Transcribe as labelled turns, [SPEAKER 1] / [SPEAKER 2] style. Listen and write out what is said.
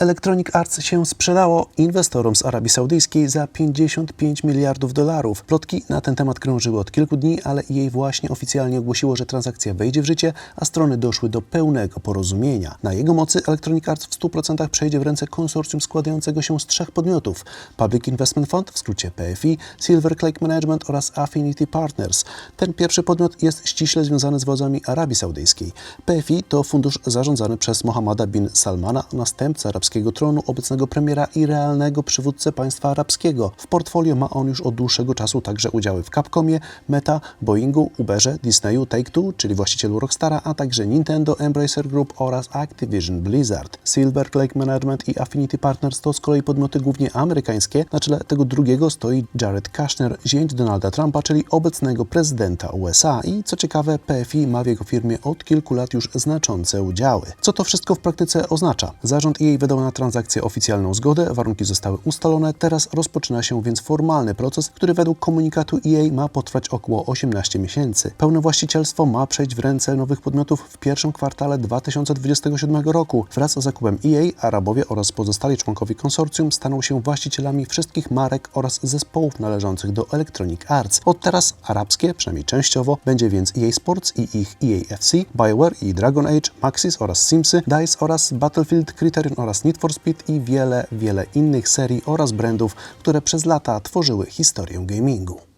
[SPEAKER 1] Electronic Arts się sprzedało inwestorom z Arabii Saudyjskiej za 55 miliardów dolarów. Plotki na ten temat krążyły od kilku dni, ale jej właśnie oficjalnie ogłosiło, że transakcja wejdzie w życie, a strony doszły do pełnego porozumienia. Na jego mocy Electronic Arts w 100% przejdzie w ręce konsorcjum składającego się z trzech podmiotów: Public Investment Fund, w skrócie PFI, Silver Lake Management oraz Affinity Partners. Ten pierwszy podmiot jest ściśle związany z władzami Arabii Saudyjskiej. PFI to fundusz zarządzany przez Mohammada bin Salmana, następcę arabskiego tronu, obecnego premiera i realnego przywódcę państwa arabskiego. W portfolio ma on już od dłuższego czasu także udziały w Capcomie, Meta, Boeingu, Uberze, Disneyu, Take-Two, czyli właścicielu Rockstara, a także Nintendo, Embracer Group oraz Activision Blizzard. Silver Lake Management i Affinity Partners to z kolei podmioty głównie amerykańskie. Na czele tego drugiego stoi Jared Kushner, zięć Donalda Trumpa, czyli obecnego prezydenta USA. I co ciekawe, PFI ma w jego firmie od kilku lat już znaczące udziały. Co to wszystko w praktyce oznacza? Zarząd jej na transakcję oficjalną zgodę, warunki zostały ustalone, teraz rozpoczyna się więc formalny proces, który według komunikatu EA ma potrwać około 18 miesięcy. Pełne właścicielstwo ma przejść w ręce nowych podmiotów w pierwszym kwartale 2027 roku. Wraz z zakupem EA, Arabowie oraz pozostali członkowie konsorcjum staną się właścicielami wszystkich marek oraz zespołów należących do Electronic Arts. Od teraz arabskie, przynajmniej częściowo, będzie więc EA Sports i ich EA FC, BioWare i Dragon Age, Maxis oraz Simsy, DICE oraz Battlefield, Criterion oraz Need for Speed i wiele, wiele innych serii oraz brandów, które przez lata tworzyły historię gamingu.